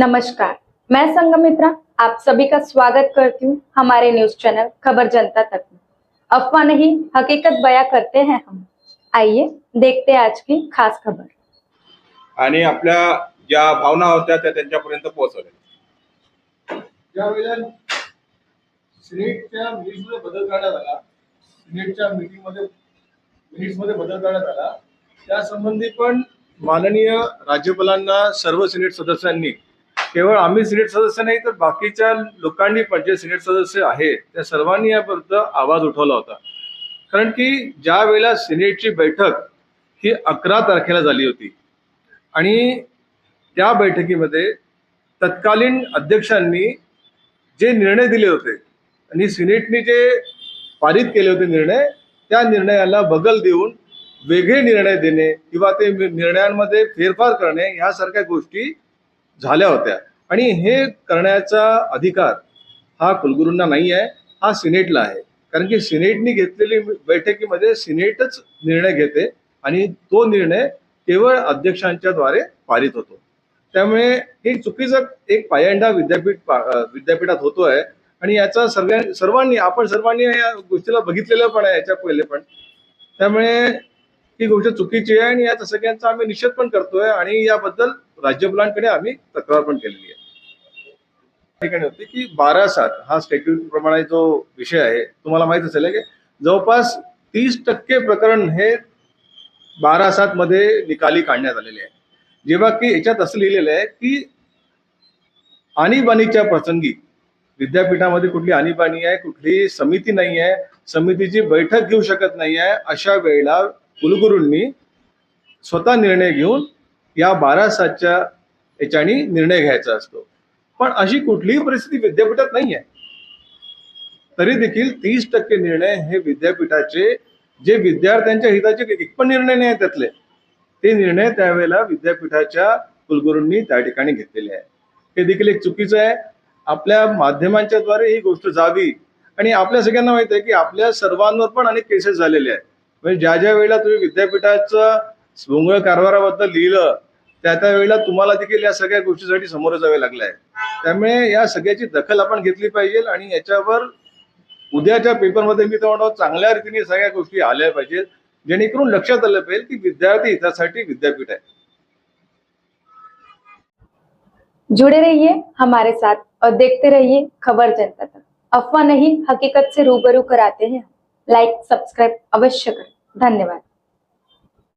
नमस्कार मैं संगमित्रा आप सभी का स्वागत करती हूँ हमारे न्यूज चैनल खबर जनता तक में। अफवाह नहीं हकीकत बयां करते हैं हम। आइए देखते हैं आज की खास खबर। आणि आपल्या ज्या भावना होत्या त्या त्यांच्यापर्यंत पोहोचवल्या. सिनेटच्या मिनिट्समध्ये बदल करण्यात आला सिनेटच्या मीटिंगमध्ये मिनिट्समध्ये बदल करण्यात आला त्या संबंधी पण माननीय राज्यपालांना सर्व सिनेट सदस्यांनी केवळ आम्ही सिनेट सदस्य नाही तर बाकीच्या लोकांनी पण जे सिनेट सदस्य आहेत त्या सर्वांनी यापर्यंत आवाज उठवला होता. कारण की ज्या वेळेला सिनेटची बैठक ही अकरा तारखेला झाली होती आणि त्या बैठकीमध्ये तत्कालीन अध्यक्षांनी जे निर्णय दिले होते आणि सिनेटने जे पारित केले होते निर्णय त्या निर्णयाला बगल देऊन वेगळे निर्णय देणे किंवा ते निर्णयांमध्ये फेरफार करणे यासारख्या गोष्टी झाल्या होत्या. आणि हे करण्याचा अधिकार हा कुलगुरूंना नाही आहे हा सिनेटला आहे. कारण की सिनेटने घेतलेली बैठकीमध्ये सिनेटच निर्णय घेते आणि तो निर्णय केवळ अध्यक्षांच्या द्वारे पारित होतो. त्यामुळे हे चुकीचं एक पायंडा विद्यापीठ विद्यापीठात होतोय आणि याचा सगळ्या सर्वांनी आपण सर्वांनी या गोष्टीला बघितलेलं पण आहे याच्या पहिले पण. त्यामुळे ही गोष्ट चुकीची आहे आणि याचा सगळ्यांचा आम्ही निषेध पण करतोय आणि याबद्दल राज्यपालांकडे आम्ही तक्रार पण केलेली आहे. ठिकाणी होती की बारा सात हा स्टॅट्यूट प्रमाणे जो विषय आहे तुम्हाला माहीत असेल की जवळपास तीस टक्के प्रकरण हे बारा सात मध्ये निकाली काढण्यात आलेले आहे. जेव्हा की याच्यात असं लिहिलेलं आहे की आणीबाणीच्या प्रसंगी विद्यापीठामध्ये कुठली आणीबाणी आहे कुठली समिती नाही आहे समितीची बैठक घेऊ शकत नाही आहे अशा वेळेला कुलगुरूंनी स्वतः निर्णय घेऊन या बारा सातच्या याच्यानी निर्णय घ्यायचा असतो. पण अशी कुठलीही परिस्थिती विद्यापीठात नाही आहे तरी देखील तीस टक्के निर्णय हे विद्यापीठाचे जे विद्यार्थ्यांच्या हिताचे एक पण निर्णय नाही आहे त्यातले ते निर्णय त्यावेळेला विद्यापीठाच्या कुलगुरूंनी त्या ठिकाणी घेतलेले आहे हे देखील एक चुकीचं आहे. आपल्या माध्यमांच्या द्वारे ही गोष्ट जावी. आणि आपल्या सगळ्यांना माहीत आहे की आपल्या सर्वांवर पण अनेक केसेस झालेले आहेत. म्हणजे ज्या ज्या वेळेला तुम्ही विद्यापीठाचं भोंगळ कारभाराबद्दल लिहिलं त्या त्या वेळेला तुम्हाला देखील या सगळ्या गोष्टीसाठी समोर जावे लागलं आहे त्यामुळे या सगळ्याची दखल आपण घेतली पाहिजे आणि याच्यावर उद्याच्या पेपरमध्ये मी तर म्हणतो चांगल्या रीतीने सगळ्या गोष्टी आल्या पाहिजेत जेणेकरून लक्षात आलं पाहिजे की विद्यार्थी हितासाठी विद्यापीठ आहे. जुड़े रहिए हमारे साथ और देखते रहिए खबर जनता तक। अफवाह नहीं हकीकत से रूबरू कराते हैं लाइक सब्सक्राइब अवश्य करें। धन्यवाद।